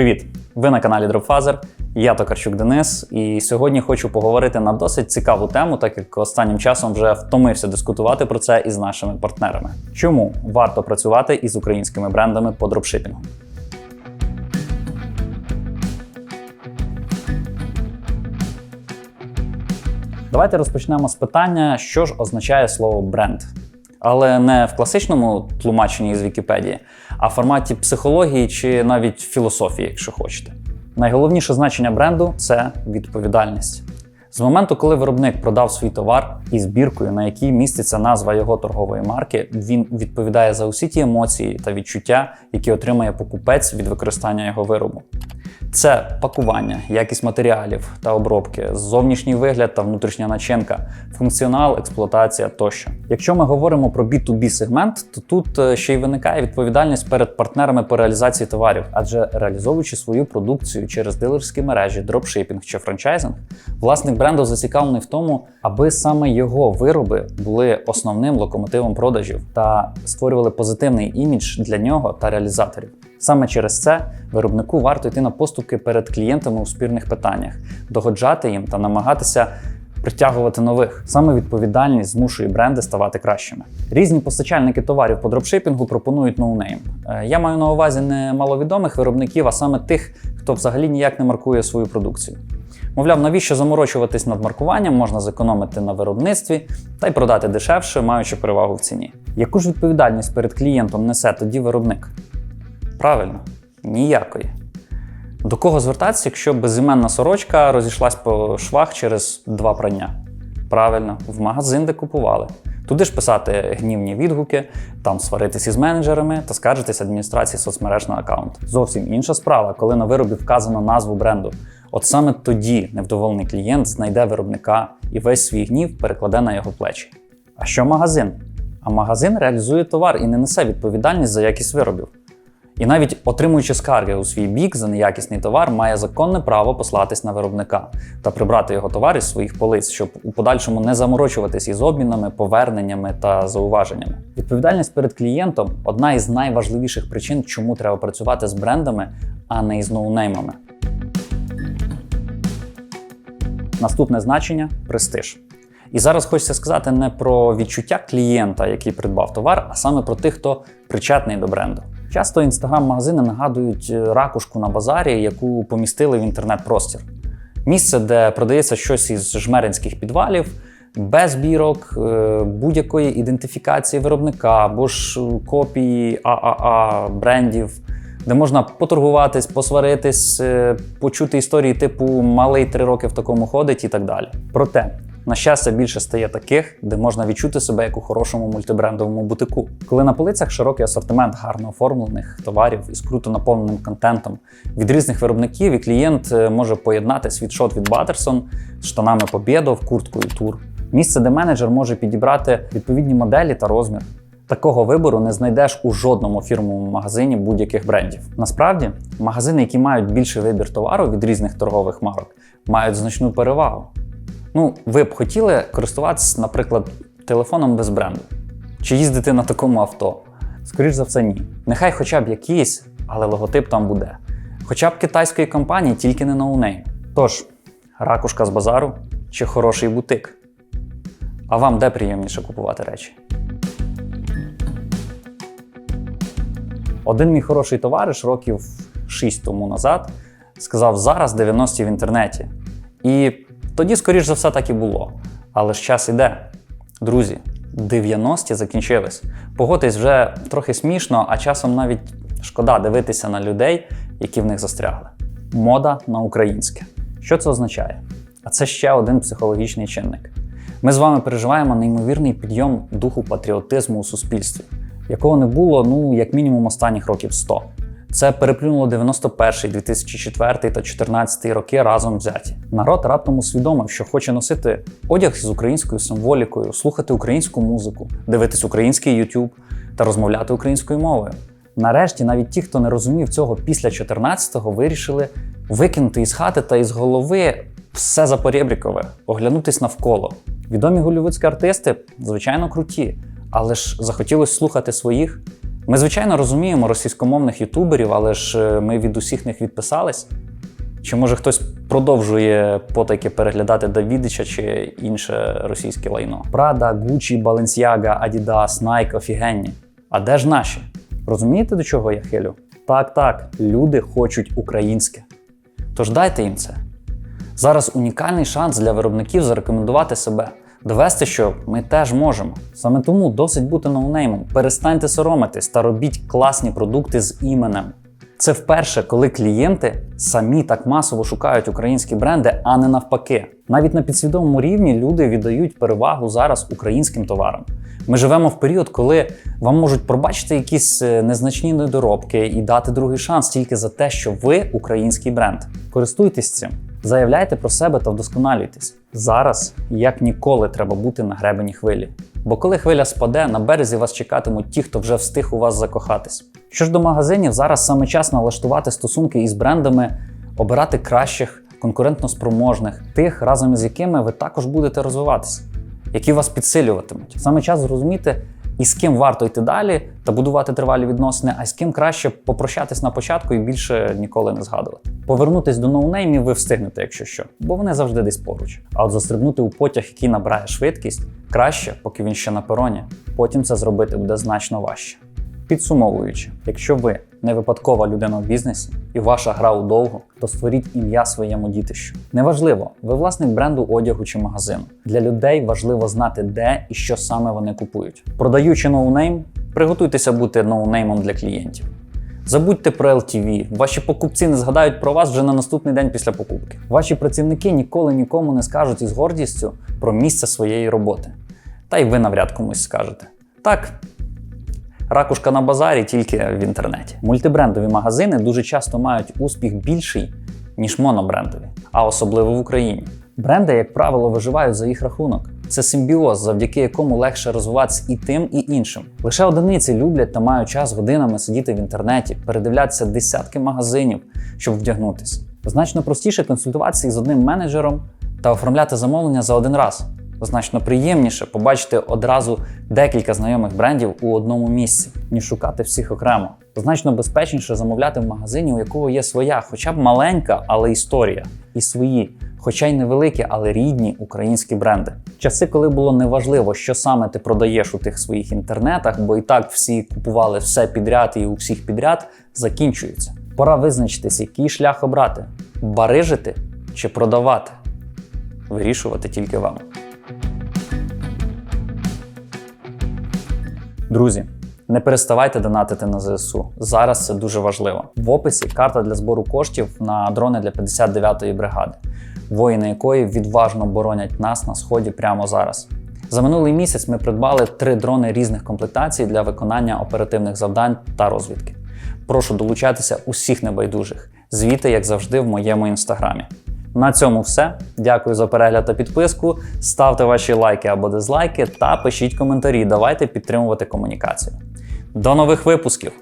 Привіт! Ви на каналі Dropfazer, я Токарчук Денис, і сьогодні хочу поговорити на досить цікаву тему, так як останнім часом вже втомився дискутувати про це із нашими партнерами. Чому варто працювати із українськими брендами по дропшипінгу? Давайте розпочнемо з питання, що ж означає слово бренд. Але не в класичному тлумаченні з Вікіпедії, а в форматі психології чи навіть філософії, якщо хочете. Найголовніше значення бренду це відповідальність. З моменту, коли виробник продав свій товар із біркою, на якій міститься назва його торгової марки, він відповідає за усі ті емоції та відчуття, які отримає покупець від використання його виробу. Це пакування, якість матеріалів та обробки, зовнішній вигляд та внутрішня начинка, функціонал, експлуатація тощо. Якщо ми говоримо про B2B сегмент, то тут е, ще й виникає відповідальність перед партнерами по реалізації товарів, адже реалізовуючи свою продукцію через дилерські мережі, дропшипінг чи франчайзинг, власник бренду зацікавлений в тому, аби саме його вироби були основним локомотивом продажів та створювали позитивний імідж для нього та реалізаторів. Саме через це виробнику варто йти на поступки перед клієнтами у спірних питаннях, догоджати їм та намагатися притягувати нових. Саме відповідальність змушує бренди ставати кращими. Різні постачальники товарів по дропшипінгу пропонують ноунейм. Е, Я маю на увазі не маловідомих виробників, а саме тих, хто взагалі ніяк не маркує свою продукцію. Мовляв, навіщо заморочуватись над маркуванням, можна зекономити на виробництві та й продати дешевше, маючи перевагу в ціні. Яку ж відповідальність перед клієнтом несе тоді виробник? Правильно, ніякої. До кого звертатися, якщо безіменна сорочка розійшлась по швах через два прання? Правильно, в магазин, де купували. Туди ж писати гнівні відгуки, там сваритись із менеджерами та скаржитись адміністрації соцмереж на аккаунт. Зовсім інша справа, коли на виробі вказано назву бренду. От саме тоді невдоволений клієнт знайде виробника і весь свій гнів перекладе на його плечі. А що магазин? А магазин реалізує товар і не несе відповідальність за якість виробів. І навіть отримуючи скарги у свій бік за неякісний товар, має законне право послатись на виробника та прибрати його товар із своїх полиць, щоб у подальшому не заморочуватись із обмінами, поверненнями та зауваженнями. Відповідальність перед клієнтом одна із найважливіших причин, чому треба працювати з брендами, а не із ноунеймами. Наступне значення престиж. І зараз хочеться сказати не про відчуття клієнта, який придбав товар, а саме про тих, хто причетний до бренду. Часто інстаграм-магазини нагадують е, ракушку на базарі, яку помістили в інтернет-простір. Місце, де продається щось із жмеринських підвалів, без бірок, е, будь-якої ідентифікації виробника або ж копії ААА брендів, де можна поторгуватись, посваритись, е, почути історії типу малий три роки в такому ходить і так далі. Проте на щастя, більше стає таких, де можна відчути себе як у хорошому мультибрендовому бутику. Коли на полицях широкий асортимент гарно оформлених товарів із круто наповненим контентом від різних виробників, і клієнт е, може поєднати світшот від Баттерсон з штанами Побєдов, курткою Тур. Місце, де менеджер може підібрати відповідні моделі та розмір. Такого вибору не знайдеш у жодному фірмовому магазині будь-яких брендів. Насправді, магазини, які мають більший вибір товару від різних торгових марок, мають значну перевагу. Ну, ви б хотіли користуватися, наприклад, телефоном без бренду чи їздити на такому авто? Скоріше за все, ні. Нехай хоча б якийсь, але логотип там буде. Хоча б китайської компанії, тільки не ноунейм. Тож, ракушка з базару чи хороший бутик. А вам де приємніше купувати речі? Один мій хороший товариш років 6 тому назад сказав: зараз 90 в інтернеті. І тоді, скоріш за все, так і було. Але ж час іде. Друзі, 90-ті закінчились. Погодьтесь вже трохи смішно, а часом навіть шкода дивитися на людей, які в них застрягли. Мода на українське. Що це означає? А це ще один психологічний чинник. Ми з вами переживаємо неймовірний підйом духу патріотизму у суспільстві, якого не було, ну, як мінімум, останніх років 100. Це переплюнуло 91, 2004 та 2014 роки разом взяті. Народ раптом усвідомив, що хоче носити одяг з українською символікою, слухати українську музику, дивитись український YouTube та розмовляти українською мовою. Нарешті, навіть ті, хто не розумів цього після 14-го, вирішили викинути із хати та із голови все запорєбрікове, оглянутись навколо. Відомі голівудські артисти, звичайно, круті, але ж захотілося слухати своїх. Ми, звичайно, розуміємо російськомовних ютуберів, але ж е, ми від усіх них відписались. Чи може хтось продовжує потайки переглядати Давідича чи інше російське лайно? Прада, Гучі, Balenciaga, Adidas, Nike офігенні. А де ж наші? Розумієте, до чого я хилю? Так, так, люди хочуть українське. Тож дайте їм це. Зараз унікальний шанс для виробників зарекомендувати себе, довести, що ми теж можемо. Саме тому досить бути ноунеймом. Перестаньте соромитись та робіть класні продукти з іменем. Це вперше, коли клієнти самі так масово шукають українські бренди, а не навпаки. Навіть на підсвідомому рівні люди віддають перевагу зараз українським товарам. Ми живемо в період, коли вам можуть пробачити якісь е, незначні недоробки і дати другий шанс тільки за те, що ви український бренд. Користуйтесь цим, заявляйте про себе та вдосконалюйтесь. Зараз як ніколи треба бути на гребені хвилі. Бо коли хвиля спаде, на березі вас чекатимуть ті, хто вже встиг у вас закохатись. Що ж до магазинів, зараз саме час налаштувати стосунки із брендами, обирати кращих, конкурентно спроможних, тих, разом із якими ви також будете розвиватися, які вас підсилюватимуть. Саме час зрозуміти, і з ким варто йти далі та будувати тривалі відносини, а з ким краще попрощатись на початку і більше ніколи не згадувати. Повернутись до ноунеймів ви встигнете, якщо що, бо вони завжди десь поруч. А от застрибнути у потяг, який набирає швидкість, краще, поки він ще на пероні. Потім це зробити буде значно важче. Підсумовуючи, якщо ви не випадкова людина в бізнесі і ваша гра удовго, то створіть ім'я своєму дітищу. Неважливо, ви власник бренду одягу чи магазину. Для людей важливо знати, де і що саме вони купують. Продаючи ноунейм, приготуйтеся бути ноунеймом для клієнтів. Забудьте про LTV, ваші покупці не згадають про вас вже на наступний день після покупки. Ваші працівники ніколи нікому не скажуть із гордістю про місце своєї роботи. Та й ви навряд комусь скажете. Так, Ракушка на базарі тільки в інтернеті. Мультибрендові магазини дуже часто мають успіх більший, ніж монобрендові, а особливо в Україні. Бренди, як правило, виживають за їх рахунок. Це симбіоз, завдяки якому легше розвиватися і тим, і іншим. Лише одиниці люблять та мають час годинами сидіти в інтернеті, передивлятися десятки магазинів, щоб вдягнутися. Значно простіше консультуватися із одним менеджером та оформляти замовлення за один раз значно приємніше побачити одразу декілька знайомих брендів у одному місці, ніж шукати всіх окремо. Значно безпечніше замовляти в магазині, у якого є своя, хоча б маленька, але історія, і свої, хоча й невеликі, але рідні українські бренди. Часи, коли було неважливо, що саме ти продаєш у тих своїх інтернетах, бо і так всі купували все підряд і у всіх підряд, закінчуються. Пора визначитись, який шлях обрати: барижити чи продавати. Вирішувати тільки вам. Друзі, не переставайте донатити на ЗСУ. Зараз це дуже важливо. В описі карта для збору коштів на дрони для 59-ї бригади, воїни якої відважно боронять нас на сході прямо зараз. За минулий місяць ми придбали три дрони різних комплектацій для виконання оперативних завдань та розвідки. Прошу долучатися усіх небайдужих. Звіти, як завжди, в моєму інстаграмі. На цьому все. Дякую за перегляд та підписку. Ставте ваші лайки або дизлайки та пишіть коментарі. Давайте підтримувати комунікацію. До нових випусків!